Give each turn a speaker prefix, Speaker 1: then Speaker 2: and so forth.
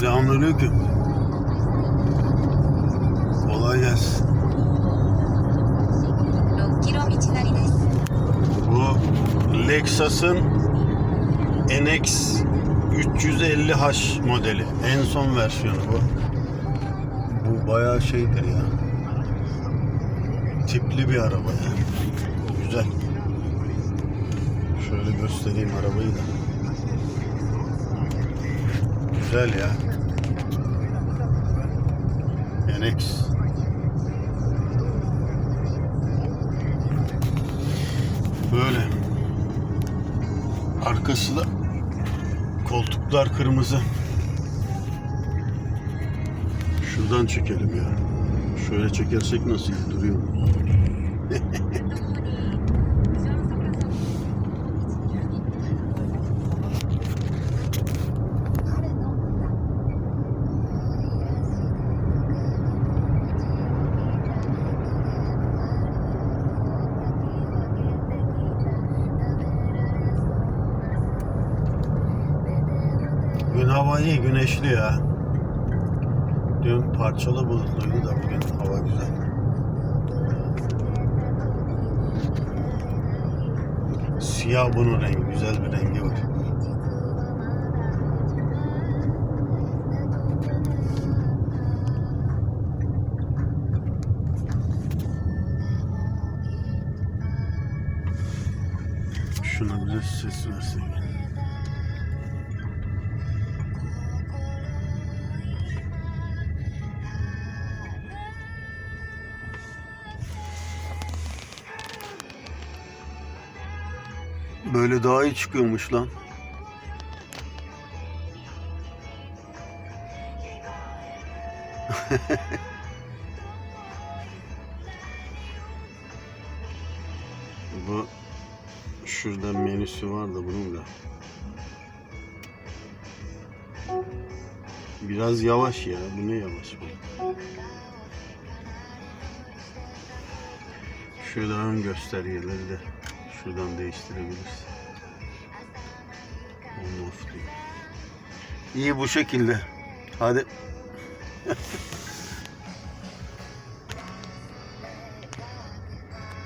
Speaker 1: Selamünaleyküm. Kolay gelsin. Bu Lexus'ın NX 350H modeli. En son versiyonu bu. Bu bayağı şeydir ya. Tipli bir araba yani. Güzel. Şöyle göstereyim arabayı da. Güzel ya. NX. Böyle. Arkası da koltuklar kırmızı. Şuradan çekelim ya. Şöyle çekersek nasıl duruyor? Bugün hava iyi, güneşli ya. Dün parçalı bulutluydu da bugün hava güzel. Siyah bunun rengi, güzel bir rengi var. Şuna bir de ses versin. Böyle daha iyi çıkıyormuş lan. Bu şurada menüsü var da bunun da. Biraz yavaş ya. Bu ne yavaş bu? Şurada ön göstergeleri de şuradan değiştirebiliriz. On off diyor. İyi bu şekilde. Hadi.